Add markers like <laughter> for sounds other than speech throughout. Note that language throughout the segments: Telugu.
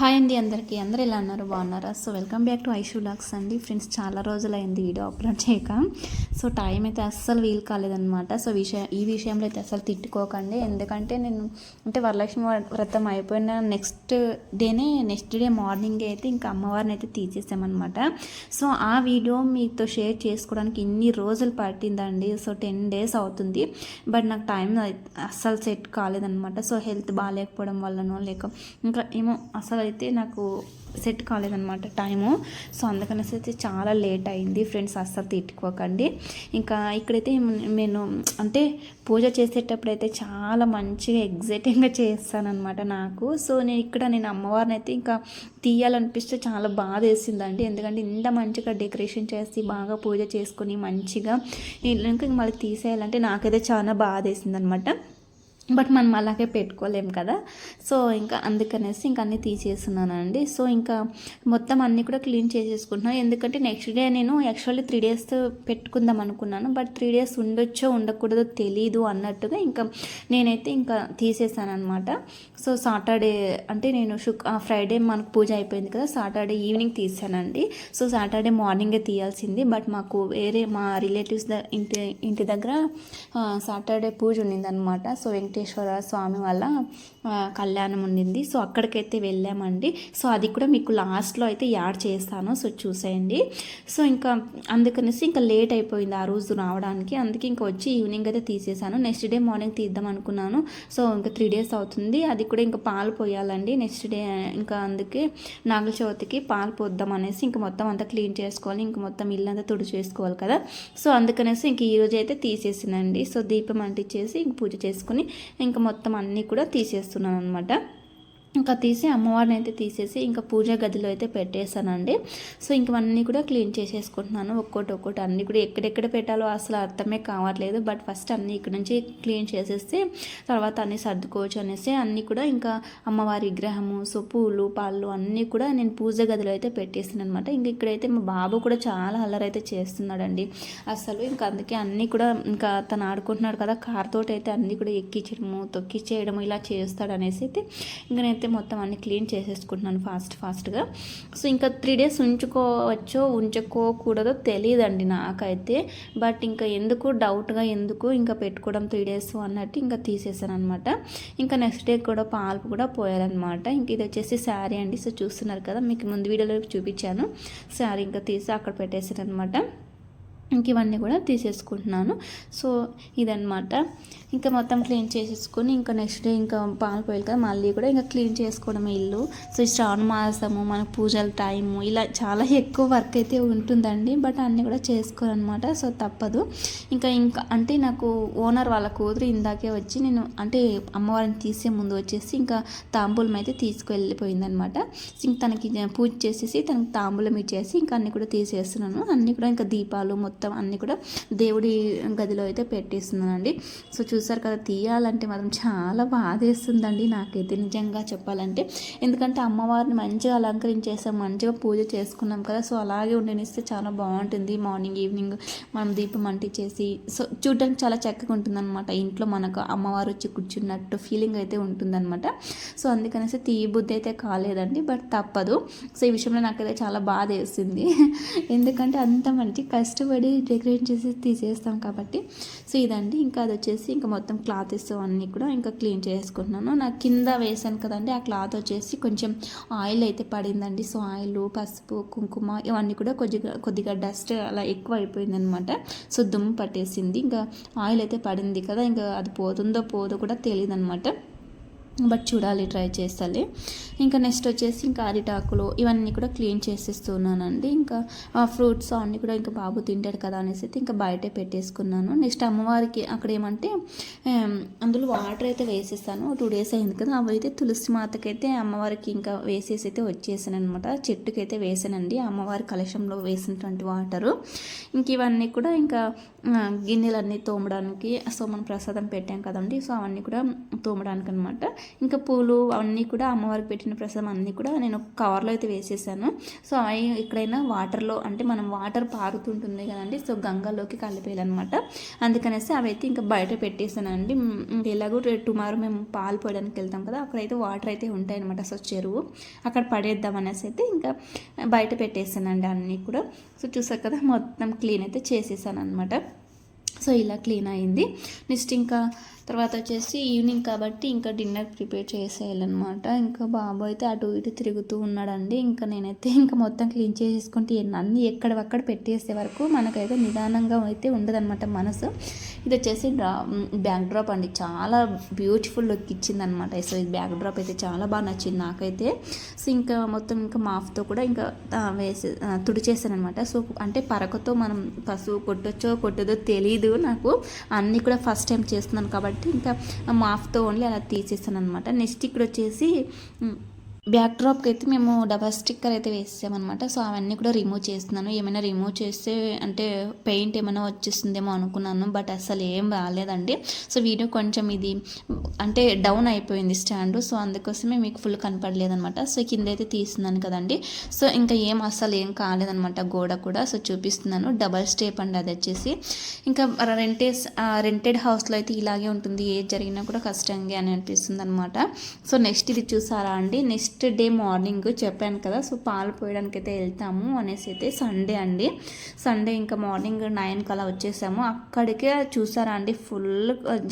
హాయ్ అండి అందరికీ. అందరూ ఎలా అన్నారు బాగున్నారా? So welcome back to Aishu lakhs అండి. ఫ్రెండ్స్ చాలా రోజులైంది వీడియో అప్లోడ్ చేయక. సో టైం అయితే అస్సలు వీలు కాలేదనమాట సో విషయం ఈ విషయంలో అయితే అస్సలు తిట్టుకోకండి. ఎందుకంటే నేను అంటే వరలక్ష్మి వ్రతం అయిపోయిన నెక్స్ట్ డేనే నెక్స్ట్ డే మార్నింగ్ అయితే ఇంకా అమ్మవారిని అయితే తీసేసామన్నమాట సో ఆ వీడియో మీతో షేర్ చేసుకోవడానికి ఇన్ని రోజులు పట్టిందండి. సో టెన్ డేస్ అవుతుంది. బట్ నాకు టైం అస్సలు సెట్ కాలేదన్నమాట. సో హెల్త్ బాగాలేకపోవడం వల్లనో లేక ఇంకా ఏమో అసలు అయితే నాకు సెట్ కాలేదన్నమాట టైము. సో అందుకనేసి అయితే చాలా లేట్ అయింది. ఫ్రెండ్స్ అస్సలు తిట్టుకోకండి. ఇంకా ఇక్కడైతే నేను అంటే పూజ చేసేటప్పుడు అయితే చాలా మంచిగా ఎగ్జైటింగ్గా చేస్తానన్నమాట నాకు. సో నేను ఇక్కడ నేను అమ్మవారిని అయితే ఇంకా తీయాలనిపిస్తే చాలా బాధ వేసిందండి. ఎందుకంటే ఇంత మంచిగా డెకరేషన్ చేసి బాగా పూజ చేసుకొని మంచిగా ఇంకా మళ్ళీ తీసేయాలంటే నాకైతే చాలా బాధ వేసిందనమాట బట్ మనం అలాగే పెట్టుకోలేం కదా. సో ఇంకా అందుకనేసి ఇంకా అన్నీ తీసేస్తున్నానండి. సో ఇంకా మొత్తం అన్నీ కూడా క్లీన్ చేసేసుకుంటున్నాను ఎందుకంటే నెక్స్ట్ డే నేను యాక్చువల్లీ త్రీ డేస్ పెట్టుకుందాం అనుకున్నాను. బట్ త్రీ డేస్ ఉండొచ్చో ఉండకూడదో తెలీదు అన్నట్టుగా ఇంకా నేనైతే ఇంకా తీసేసాను అనమాట సో సాటర్డే అంటే నేను శుక్ ఫ్రైడే మనకు పూజ అయిపోయింది కదా. సాటర్డే ఈవినింగ్ తీసానండి. సో సాటర్డే మార్నింగే తీయాల్సింది. బట్ మాకు వేరే మా రిలేటివ్స్ ద ఇంటి ఇంటి దగ్గర సాటర్డే పూజ ఉండిందనమాట సో వెంకటేశ్వర స్వామి వాళ్ళ కళ్యాణం ఉండింది. సో అక్కడికైతే వెళ్ళామండి. సో అది కూడా మీకు లాస్ట్లో అయితే యాడ్ చేస్తాను. సో చూసేయండి. సో ఇంకా అందుకనేసి ఇంకా లేట్ అయిపోయింది ఆ రోజు రావడానికి. అందుకే ఇంకా వచ్చి ఈవినింగ్ అయితే తీసేసాను నెక్స్ట్ డే మార్నింగ్ తీద్దాం అనుకున్నాను. సో ఇంకా త్రీ డేస్ అవుతుంది. అది కూడా ఇంకా పాలు పోయాలండి. నెక్స్ట్ డే ఇంకా అందుకే నాగుల చవితికి పాలు పోద్దాం అనేసి ఇంకా మొత్తం అంతా క్లీన్ చేసుకోవాలి. ఇంకా మొత్తం ఇల్లంతా తుడి చేసుకోవాలి కదా. సో అందుకనేసి ఇంక ఈరోజు అయితే తీసేసినండి. సో దీపం అంటించేసి ఇంక పూజ చేసుకుని ఇంకా మొత్తం అన్నీ కూడా తీసేస్తున్నాను అనమాట ఇంకా తీసి అమ్మవారిని అయితే తీసేసి ఇంకా పూజ గదిలో అయితే పెట్టేశానండి. సో ఇంక అన్నీ కూడా క్లీన్ చేసేసుకుంటున్నాను. ఒక్కోటి ఒక్కోటి అన్నీ కూడా ఎక్కడెక్కడ పెట్టాలో అసలు అర్థమే కావట్లేదు. బట్ ఫస్ట్ అన్నీ ఇక్కడ నుంచి క్లీన్ చేసేస్తే తర్వాత అన్నీ సర్దుకోవచ్చు అనేసి అన్నీ కూడా ఇంకా అమ్మవారి విగ్రహము సో పూలు పాలు అన్నీ కూడా నేను పూజ గదిలో అయితే పెట్టేసాను అనమాట ఇంక ఇక్కడైతే మా బాబు కూడా చాలా అల్లరి అయితే చేస్తున్నాడండి. అసలు ఇంకా అందుకే అన్నీ కూడా ఇంకా తను ఆడుకుంటున్నాడు కదా కార్తోటి అయితే అన్నీ కూడా ఎక్కించడము తొక్కిచ్చేయడము ఇలా చేస్తాడు అనేసి అయితే ఇంకా నేను నేనైతే మొత్తం అన్ని క్లీన్ చేసేసుకుంటున్నాను ఫాస్ట్ ఫాస్ట్గా. సో ఇంకా త్రీ డేస్ ఉంచుకోవచ్చో ఉంచుకోకూడదో తెలియదండి నాకైతే. బట్ ఇంకా ఎందుకు డౌట్గా ఎందుకు ఇంకా పెట్టుకోవడం త్రీ డేస్ అన్నట్టు ఇంకా తీసేసాను అనమాట ఇంకా నెక్స్ట్ డే కూడా పాలు కూడా పోయారనమాట ఇంక ఇది వచ్చేసి శారీ అండి. సో చూస్తున్నారు కదా మీకు ముందు వీడియోలో చూపించాను. శారీ ఇంకా తీసి అక్కడ పెట్టేసాను అనమాట ఇంక ఇవన్నీ కూడా తీసేసుకుంటున్నాను. సో ఇదనమాట ఇంకా మొత్తం క్లీన్ చేసేసుకొని ఇంకా నెక్స్ట్ డే ఇంకా పాలు పోయాలి కదా మళ్ళీ కూడా ఇంకా క్లీన్ చేసుకోవడం ఇల్లు. సో ఈ శ్రావణ మాసము మన పూజల టైము ఇలా చాలా ఎక్కువ వర్క్ అయితే ఉంటుందండి. బట్ అన్నీ కూడా చేసుకోవాలన్నమాట సో తప్పదు. ఇంకా ఇంకా అంటే నాకు ఓనర్ వాళ్ళ కూతురు ఇందాకే వచ్చి నేను అంటే అమ్మవారిని తీసే ముందు వచ్చేసి ఇంకా తాంబూలం అయితే తీసుకువెళ్ళిపోయిందనమాట ఇంక తనకి పూజ చేసేసి తనకి తాంబూలం ఇచ్చేసి ఇంకా అన్నీ కూడా తీసేస్తున్నాను. అన్నీ కూడా ఇంకా దీపాలు మొత్తం మొత్తం అన్నీ కూడా దేవుడి గదిలో అయితే పెట్టేస్తున్నానండి. సో చూసారు కదా తీయాలంటే మాత్రం చాలా బాధేస్తుందండి నాకైతే నిజంగా చెప్పాలంటే. ఎందుకంటే అమ్మవారిని మంచిగా అలంకరించేసాం మంచిగా పూజ చేసుకున్నాం కదా సో అలాగే ఉండనిస్తే చాలా బాగుంటుంది. మార్నింగ్ ఈవినింగ్ మనం దీపం అంటించేసి సో చూడడానికి చాలా చక్కగా ఉంటుందన్నమాట. ఇంట్లో మనకు అమ్మవారు వచ్చి కూర్చున్నట్టు ఫీలింగ్ అయితే ఉంటుందన్నమాట. సో అందుకనేసి తీ బుద్ధి అయితే కాలేదండి బట్ తప్పదు. సో ఈ విషయంలో నాకైతే చాలా బాధ వేసింది <laughs> ఎందుకంటే అంత మంచి కష్టపడి డెకరేట్ చేసి తీసేస్తాం కాబట్టి. సో ఇదండి. ఇంకా అది వచ్చేసి ఇంకా మొత్తం క్లాత్స్ అన్నీ కూడా ఇంకా క్లీన్ చేసుకుంటున్నాను. నా కింద వేసాను కదండి ఆ క్లాత్ వచ్చేసి కొంచెం ఆయిల్ అయితే పడిందండి. సో ఆయిల్ పసుపు కుంకుమ ఇవన్నీ కూడా కొద్దిగా కొద్దిగా డస్ట్ అలా ఎక్కువ అయిపోయింది అనమాట సో దుమ్ము పట్టేసింది. ఇంకా ఆయిల్ అయితే పడింది కదా ఇంకా అది పోతుందో పోదో కూడా తెలియదు అనమాట బట్ చూడాలి ట్రై చేస్తాలి. ఇంకా నెక్స్ట్ వచ్చేసి ఇంకా అరిటాకులు ఇవన్నీ కూడా క్లీన్ చేసేస్తున్నానండి. ఇంకా ఫ్రూట్స్ అన్నీ కూడా ఇంకా బాబు తింటాడు కదా అనేసి అయితే ఇంకా బయటే పెట్టేసుకున్నాను. నెక్స్ట్ అమ్మవారికి అక్కడ ఏమంటే అందులో వాటర్ అయితే వేసేస్తాను. టూ డేస్ అయింది కదా అవి అయితే తులసి మాతకైతే అమ్మవారికి ఇంకా వేసేసి అయితే వచ్చేసాను అనమాట చెట్టుకైతే వేసానండి. అమ్మవారి కలశంలో వేసినటువంటి వాటరు. ఇంక ఇవన్నీ కూడా ఇంకా గిన్నెలన్నీ తోమడానికి సో మనం ప్రసాదం పెట్టాం కదండి సో అవన్నీ కూడా తోమడానికి అనమాట ఇంకా పూలు అవన్నీ కూడా అమ్మవారికి పెట్టిన ప్రసాదం అన్నీ కూడా నేను ఒక కవర్లో అయితే వేసేసాను. సో అవి ఎక్కడైనా వాటర్లో అంటే మనం వాటర్ పారుతుంటుంది కదండి సో గంగలోకి కలిపేయాలన్నమాట. అందుకనేసి అవి అయితే ఇంకా బయట పెట్టేసానండి. ఎలాగో టుమారో మేము పాలు పోయడానికి వెళ్తాం కదా అక్కడైతే వాటర్ అయితే ఉంటాయన్నమాట సో చెరువు. అక్కడ పడేద్దాం అనేసి అయితే ఇంకా బయట పెట్టేసానండి అన్నీ కూడా. సో చూసారు కదా మొత్తం క్లీన్ అయితే చేసేసాను అనమాట సో ఇలా క్లీన్ అయింది. నెక్స్ట్ ఇంకా తర్వాత వచ్చేసి ఈవినింగ్ కాబట్టి ఇంకా డిన్నర్ ప్రిపేర్ చేసేయాలన్నమాట. ఇంకా బాబు అయితే అటు ఇటు తిరుగుతూ ఉన్నాడండి. ఇంకా నేనైతే ఇంకా మొత్తం క్లీన్ చేసేసుకుంటే అన్నీ ఎక్కడవక్కడ పెట్టేసే వరకు మనకైతే నిదానంగా అయితే ఉండదన్నమాట మనసు. ఇది వచ్చేసి డ్రా బ్యాక్ డ్రాప్ అండి. చాలా బ్యూటిఫుల్ లుక్ ఇచ్చిందనమాట సో ఇది బ్యాక్ డ్రాప్ అయితే చాలా బాగా నచ్చింది నాకైతే. సో ఇంకా మొత్తం ఇంకా మాఫ్తో కూడా ఇంకా వేసే వేసి ఆ, సో అంటే పరకతో మనం పసుపు కొట్టొచ్చో కొట్టదో తెలియదు నాకు. అన్నీ కూడా ఫస్ట్ టైం చేస్తున్నాను కాబట్టి ఇంకా మాఫ్తో ఓన్లీ అలా తీసేసాను అనమాట నెక్స్ట్ ఇక్కడ వచ్చేసి బ్యాక్ డ్రాప్కి అయితే మేము డబల్ స్టిక్కర్ అయితే వేసామన్నమాట సో అవన్నీ కూడా రిమూవ్ చేస్తున్నాను. ఏమైనా రిమూవ్ చేస్తే అంటే పెయింట్ ఏమైనా వచ్చేస్తుందేమో అనుకున్నాను. బట్ అసలు ఏం రాలేదండి. సో వీడియో కొంచెం ఇది అంటే డౌన్ అయిపోయింది స్టాండ్. సో అందుకోసమే మీకు ఫుల్ కనపడలేదనమాట సో కింద అయితే తీస్తున్నాను కదండి. సో ఇంకా ఏం అసలు ఏం కాలేదనమాట గోడ కూడా. సో చూపిస్తున్నాను. డబల్ స్టేప్ అండి అది వచ్చేసి. ఇంకా రెంటేస్ రెంటెడ్ హౌస్లో అయితే ఇలాగే ఉంటుంది. ఏది జరిగినా కూడా కష్టంగా అని అనిపిస్తుంది అనమాట సో నెక్స్ట్ ఇది చూసారా అండి? నెక్స్ట్ నెక్స్ట్ డే మార్నింగ్ చెప్పాను కదా సో పాలు పోయడానికి అయితే వెళ్తాము అనేసి అయితే సండే అండి. సండే ఇంకా మార్నింగ్ నైన్కి అలా వచ్చేసాము. అక్కడికే చూసారా అండి ఫుల్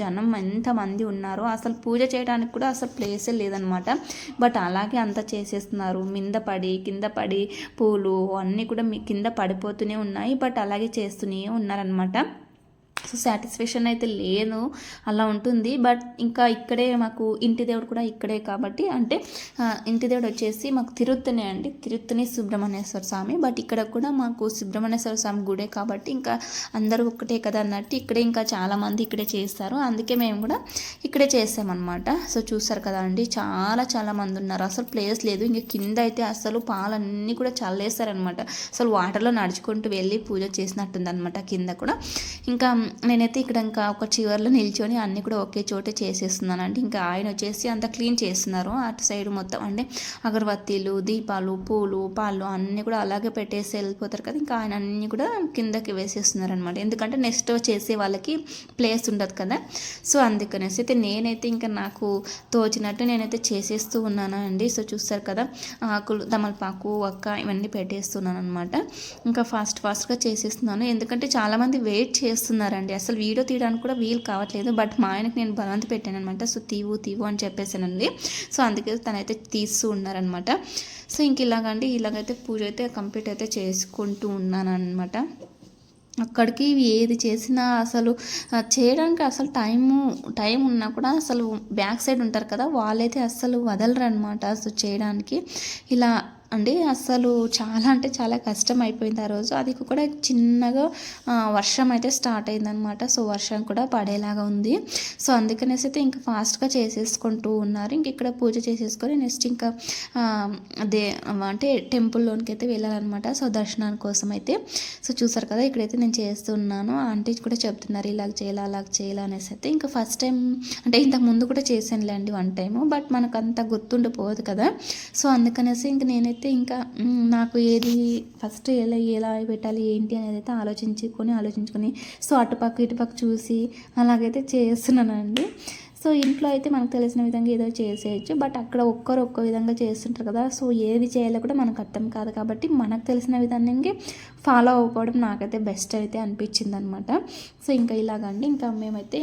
జనం ఎంతమంది ఉన్నారో. అసలు పూజ చేయడానికి కూడా అసలు ప్లేసే లేదనమాట బట్ అలాగే అంతా చేసేస్తున్నారు. మింద పడి కింద పడి పూలు అన్నీ కూడా మీ కింద పడిపోతూనే ఉన్నాయి. బట్ అలాగే చేస్తూనే ఉన్నారనమాట సో సాటిస్ఫాక్షన్ అయితే లేదు అలా ఉంటుంది. బట్ ఇంకా ఇక్కడే మాకు ఇంటి దేవుడు కూడా ఇక్కడే కాబట్టి అంటే ఇంటి దేవుడు వచ్చేసి మాకు తిరుత్తనే అండి. తిరుత్తని సుబ్రహ్మణ్యేశ్వర స్వామి. బట్ ఇక్కడ కూడా మాకు సుబ్రహ్మణ్యేశ్వర స్వామి గుడే కాబట్టి ఇంకా అందరూ ఒక్కటే కదా అన్నట్టు ఇక్కడే ఇంకా చాలామంది ఇక్కడే చేస్తారు. అందుకే మేము కూడా ఇక్కడే చేసామన్నమాట. సో చూస్తారు కదా అండి చాలా చాలా మంది ఉన్నారు. అసలు ప్లేస్ లేదు. ఇంకా కింద అయితే అసలు పాలన్నీ కూడా చల్లేస్తారనమాట అసలు వాటర్లో నడుచుకుంటూ వెళ్ళి పూజ చేసినట్టుంది అనమాట కింద కూడా. ఇంకా నేనైతే ఇక్కడ ఇంకా ఒక చివర్లో నిల్చొని అన్నీ కూడా ఒకే చోటే చేసేస్తున్నాను అంటే ఇంకా ఆయన వచ్చేసి అంత క్లీన్ చేస్తున్నారు. అటు సైడ్ మొత్తం అంటే అగరబత్తీలు దీపాలు పూలు పాలు అన్నీ కూడా అలాగే పెట్టేసి వెళ్ళిపోతారు కదా. ఇంకా ఆయన అన్నీ కూడా కిందకి వేసేస్తున్నారు అనమాట ఎందుకంటే నెక్స్ట్ చేసే వాళ్ళకి ప్లేస్ ఉండదు కదా. సో అందుకనేసి అయితే నేనైతే ఇంకా నాకు తోచినట్టు నేనైతే చేసేస్తూ ఉన్నాను అండి సో చూస్తారు కదా ఆకులు తమలపాకు ఒక్క ఇవన్నీ పెట్టేస్తున్నాను అనమాట ఇంకా ఫాస్ట్ ఫాస్ట్గా చేసేస్తున్నాను. ఎందుకంటే చాలామంది వెయిట్ చేస్తున్నారండి. అండి. అసలు వీడియో తీయడానికి కూడా వీలు కావట్లేదు. బట్ మా ఆయనకి నేను బలవంత పెట్టాను అనమాట సో తీవు తీవు అని చెప్పేసానండి. సో అందుకే తనైతే తీస్తూ ఉన్నారనమాట. సో ఇంక ఇలాగండి ఇలాగైతే పూజ అయితే కంప్లీట్ అయితే చేసుకుంటూ ఉన్నానమాట అక్కడికి ఏది చేసినా అసలు చేయడానికి అసలు టైము టైం ఉన్నా కూడా అసలు బ్యాక్ సైడ్ ఉంటారు కదా వాళ్ళైతే అస్సలు వదలరు అనమాట అసలు చేయడానికి ఇలా అండి అసలు చాలా అంటే చాలా కష్టం అయిపోయింది ఆ రోజు. అది కూడా చిన్నగా వర్షం అయితే స్టార్ట్ అయిందనమాట సో వర్షం కూడా పడేలాగా ఉంది. సో అందుకనేసి అయితే ఇంకా ఫాస్ట్గా చేసేసుకుంటూ ఉన్నారు. ఇంక ఇక్కడ పూజ చేసేసుకొని నెక్స్ట్ ఇంకా దే అదే అంటే టెంపుల్లోనికి అయితే వెళ్ళాలన్నమాట. సో దర్శనానికి కోసం అయితే. సో చూసారు కదా ఇక్కడైతే నేను చేస్తున్నాను. ఆంటీ కూడా చెప్తున్నారు ఇలాగ చేయాలి అలాగ చేయాలి అనేసి అయితే. ఇంకా ఫస్ట్ టైం అంటే ఇంతకు ముందు కూడా చేశానులేండి వన్ టైము బట్ మనకు అంత గుర్తుండిపోదు కదా. సో అందుకనేసి ఇంక నేనైతే ఇంకా నాకు ఏది ఫస్ట్ ఎలా ఎలా పెట్టాలి ఏంటి అనేది అయితే ఆలోచించుకొని ఆలోచించుకొని సో అటుపక్క ఇటుపక్క చూసి అలాగైతే చేస్తున్నానండి. సో ఇంట్లో అయితే మనకు తెలిసిన విధంగా ఏదో చేసేయచ్చు. బట్ అక్కడ ఒక్కరు ఒక్కో విధంగా చేస్తుంటారు కదా. సో ఏది చేయాలో కూడా మనకు అర్థం కాదు కాబట్టి మనకు తెలిసిన విధానంగా ఫాలో అవ్వకపోవడం నాకైతే బెస్ట్ అయితే అనిపించింది అనమాట సో ఇంకా ఇలాగండి. ఇంకా మేమైతే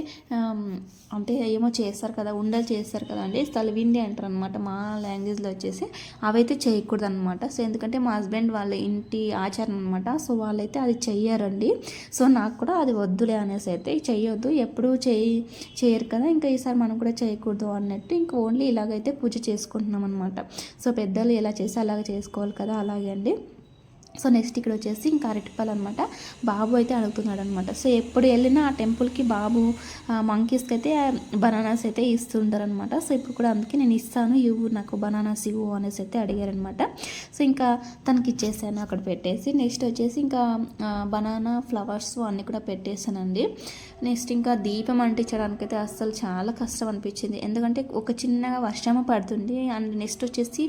అంటే ఏమో చేస్తారు కదా ఉండలు చేస్తారు కదండి తలవిండి అంటారు అనమాట మా లాంగ్వేజ్లో వచ్చేసి అవైతే చేయకూడదు అనమాట సో ఎందుకంటే మా హస్బెండ్ వాళ్ళ ఇంటి ఆచారం అనమాట. సో వాళ్ళైతే అది చెయ్యరండి. సో నాకు కూడా అది వద్దులే అనేసి అయితే చెయ్యొద్దు. ఎప్పుడూ చేయి చేయరు కదా. ఇంకా ఈసారి మనం కూడా చేయకూడదు అన్నట్టు ఇంకా ఓన్లీ ఇలాగైతే పూజ చేసుకుంటున్నాం అనమాట సో పెద్దలు ఎలా చేస్తే అలాగ చేసుకోవాలి కదా అలాగే అండి. సో నెక్స్ట్ ఇక్కడ వచ్చేసి ఇంకా అరటిపల్ అనమాట బాబు అయితే అడుగుతున్నాడు అనమాట సో ఎప్పుడు వెళ్ళినా ఆ టెంపుల్కి బాబు మంకీస్కి అయితే బనానాస్ అయితే ఇస్తుంటారు అనమాట సో ఇప్పుడు కూడా అందుకే నేను ఇస్తాను. ఇవ్వు నాకు బనానాస్ ఇవ్వు అనేసి అయితే అడిగారనమాట సో ఇంకా తనకి ఇచ్చేసాను అక్కడ పెట్టేసి. నెక్స్ట్ వచ్చేసి ఇంకా బనానా ఫ్లవర్స్ అన్నీ కూడా పెట్టేసానండి నెక్స్ట్ ఇంకా దీపం అంటించడానికి అయితే అస్సలు చాలా కష్టం అనిపించింది. ఎందుకంటే ఒక చిన్నగా వర్షం పడుతుంది. అండ్ నెక్స్ట్ వచ్చేసి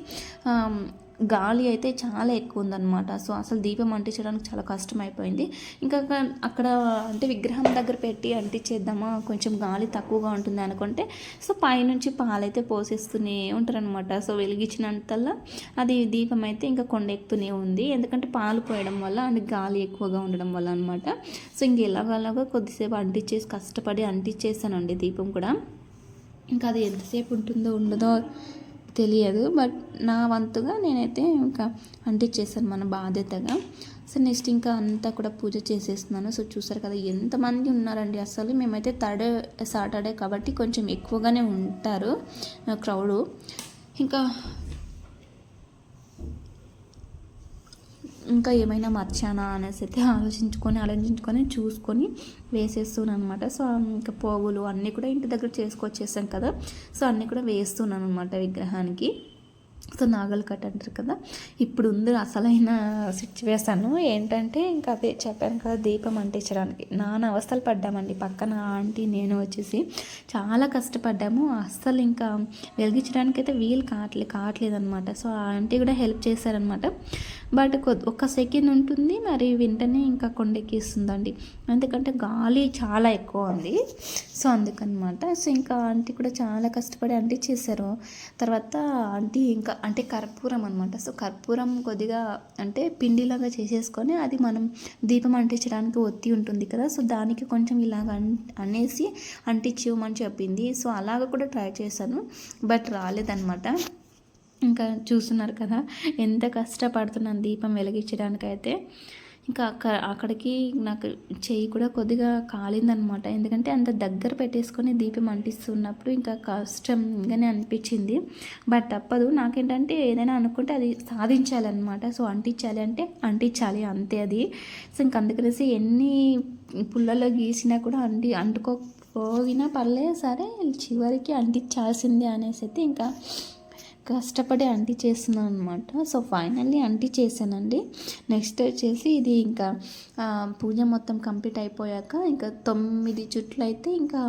గాలి అయితే చాలా ఎక్కువ ఉందన్నమాట. సో అసలు దీపం అంటించడానికి చాలా కష్టం అయిపోయింది ఇంకా అక్కడ అంటే విగ్రహం దగ్గర పెట్టి అంటించేద్దామా? కొంచెం గాలి తక్కువగా ఉంటుంది అనుకుంటే సో పైనుంచి పాలైతే పోసేస్తూనే ఉంటారనమాట సో వెలిగించినంతల్లా అది దీపం అయితే ఇంకా కొండ ఎక్కుతూనే ఉంది. ఎందుకంటే పాలు పోయడం వల్ల అండ్ గాలి ఎక్కువగా ఉండడం వల్ల అనమాట సో ఇంక ఎలాగలాగా కొద్దిసేపు అంటించేసి కష్టపడి అంటించేసానండి దీపం కూడా. ఇంకా అది ఎంతసేపు ఉంటుందో ఉండదో తెలియదు బట్ నా వంతుగా నేనైతే ఇంకా అంటించేసాను మన బాధ్యతగా. సో నెక్స్ట్ ఇంకా అంతా కూడా పూజ చేసేస్తున్నాను. సో చూసారు కదా ఎంతమంది ఉన్నారండి. అసలు మేమైతే థర్డ్ సాటర్డే కాబట్టి కొంచెం ఎక్కువగానే ఉంటారు క్రౌడు ఇంకా ఇంకా ఏమైనా మర్చానా అనేసి అయితే ఆలోచించుకొని ఆలోచించుకొని చూసుకొని వేసేస్తున్నాను అనమాట సో ఇంకా పోగులు అన్నీ కూడా ఇంటి దగ్గర చేసుకొచ్చేసాం కదా. సో అన్నీ కూడా వేస్తున్నాను అనమాట విగ్రహానికి. సో నాగల్ కట్ అంటారు కదా ఇప్పుడు ఉంది అసలైన సిచ్యువేషన్ ఏంటంటే ఇంకా అదే చెప్పాను కదా దీపం అంటించడానికి. నాన్న అవస్థలు పడ్డామండి. పక్కన ఆంటీ నేను వచ్చేసి చాలా కష్టపడ్డాము. అస్సలు ఇంకా వెలిగించడానికి అయితే వీలు కావట్లేదు కావట్లేదు అనమాట సో ఆ ఆంటీ కూడా హెల్ప్ చేశారనమాట బట్ ఒక సెకండ్ ఉంటుంది మరి వెంటనే ఇంకా కొండెక్కిస్తుందండి. ఎందుకంటే గాలి చాలా ఎక్కువ ఉంది. సో అందుకనమాట సో ఇంకా ఆంటీ కూడా చాలా కష్టపడి ఆంటీ చేశారు తర్వాత ఆంటీ ఇంకా అంటే కర్పూరం అనమాట సో కర్పూరం కొద్దిగా అంటే పిండిలాగా చేసేసుకొని అది మనం దీపం అంటించడానికి ఒత్తి ఉంటుంది కదా. సో దానికి కొంచెం ఇలాగ అనేసి అంటించివ్వమని చెప్పింది. సో అలాగ కూడా ట్రై చేశాను బట్ రాలేదనమాట ఇంకా చూస్తున్నారు కదా ఎంత కష్టపడుతున్నాను దీపం వెలిగించడానికైతే. ఇంకా అక్క అక్కడికి నాకు చెయ్యి కూడా కొద్దిగా కాలిందనమాట. ఎందుకంటే అంత దగ్గర పెట్టేసుకొని దీపం అంటిస్తున్నప్పుడు ఇంకా కష్టంగానే అనిపించింది. బట్ తప్పదు. నాకేంటంటే ఏదైనా అనుకుంటే అది సాధించాలన్నమాట. సో అంటించాలి అంటే అంటించాలి అంతే అది. సో ఇంక అందుకనేసి ఎన్ని పుల్లలో గీసినా కూడా అంటి అంటుకోకపోయినా పర్లేదు. సరే చివరికి అంటించాల్సిందే అనేసి అయితే ఇంకా కష్టపడి అంటి చేస్తున్నాను అనమాట సో ఫైనల్లీ అంటి చేశానండి. నెక్స్ట్ వచ్చేసి ఇది ఇంకా పూజ మొత్తం కంప్లీట్ అయిపోయాక ఇంకా తొమ్మిది చుట్లు అయితే ఇంకా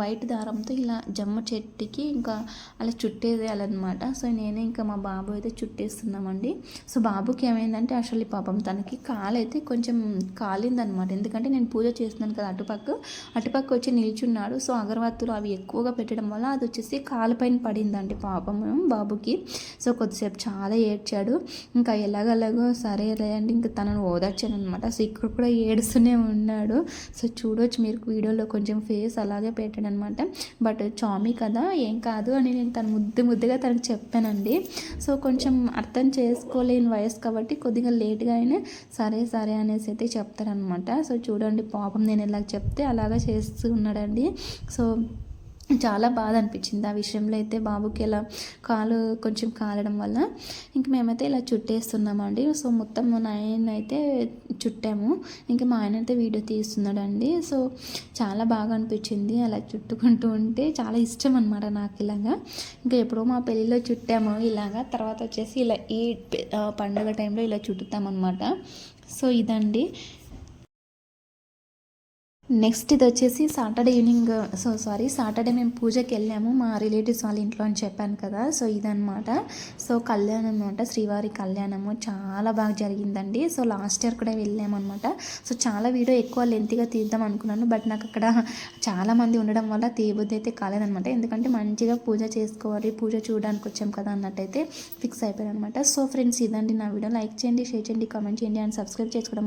వైట్ దారంతో ఇలా జమ్మ చెట్టుకి ఇంకా అలా చుట్టేదేయాలన్నమాట సో నేనే ఇంకా మా బాబు అయితే చుట్టేస్తున్నామండి. సో బాబుకి ఏమైందంటే అసలు పాపం తనకి కాలు అయితే కొంచెం కాలిందనమాట ఎందుకంటే నేను పూజ చేస్తున్నాను కదా అటుపక్క. అటుపక్క వచ్చి నిల్చున్నాడు. సో అగరవత్తులు అవి ఎక్కువగా పెట్టడం వల్ల అది వచ్చేసి కాలుపైన పడిందండి పాపం బాబుకి. సో కొద్దిసేపు చాలా ఏడ్చాడు. ఇంకా ఎలాగలాగో సరే అండి ఇంకా తనను ఓదార్చాను అనమాట సో ఇక్కడ కూడా ఏడుస్తూనే ఉన్నాడు. సో చూడవచ్చు మీరు వీడియోలో కొంచెం ఫేస్ అలాగే పెట్టాడు అనమాట బట్ చామీ కదా ఏం కాదు అని నేను తను ముద్దు ముద్దుగా తనకు చెప్పానండి. సో కొంచెం అర్థం చేసుకోలేని వయసు కాబట్టి కొద్దిగా లేట్గా అయినా సరే సరే అనేసి అయితే చెప్తారనమాట సో చూడండి పాపం నేను ఇలా చెప్తే అలాగా చేస్తూ ఉన్నాడండి సో చాలా బాధ అనిపించింది ఆ విషయంలో అయితే బాబుకి ఇలా కాలు కొంచెం కాలడం వల్ల. ఇంక మేమైతే ఇలా చుట్టేస్తున్నామండి. సో మొత్తం నైన్ అయితే చుట్టాము. ఇంకా మా ఆయన అయితే వీడియో తీస్తున్నాడండి. సో చాలా బాగా అనిపించింది అలా చుట్టుకుంటూ ఉంటే. చాలా ఇష్టం అనమాట నాకు ఇలాగా. ఇంకా ఎప్పుడో మా పెళ్ళిలో చుట్టాము ఇలాగా. తర్వాత వచ్చేసి ఇలా ఈ పండుగ టైంలో ఇలా చుట్టుతామన్నమాట. సో ఇదండి. నెక్స్ట్ ఇది వచ్చేసి Saturday evening so sorry Saturday మేము పూజకి వెళ్ళాము మా రిలేటివ్స్ వాళ్ళ ఇంట్లో అని చెప్పాను కదా సో ఇదనమాట సో కళ్యాణం అనమాట శ్రీవారి కళ్యాణము చాలా బాగా జరిగిందండి. సో లాస్ట్ ఇయర్ కూడా వెళ్ళామన్నమాట. సో చాలా వీడియో ఎక్కువ లెంత్గా తీద్దాం అనుకున్నాను బట్ నాకు అక్కడ చాలామంది ఉండడం వల్ల తీయబుద్ధి అయితే కాలేదనమాట ఎందుకంటే మంచిగా పూజ చేసుకోవాలి పూజ చూడడానికి వచ్చాం కదా అన్నట్టయితే ఫిక్స్ అయిపోయాను అనమాట సో ఫ్రెండ్స్ ఇదండి నా వీడియో. లైక్ చేయండి షేర్ చేయండి కామెంట్ చేయండి అండ్ సబ్స్క్రైబ్ చేసుకోవడం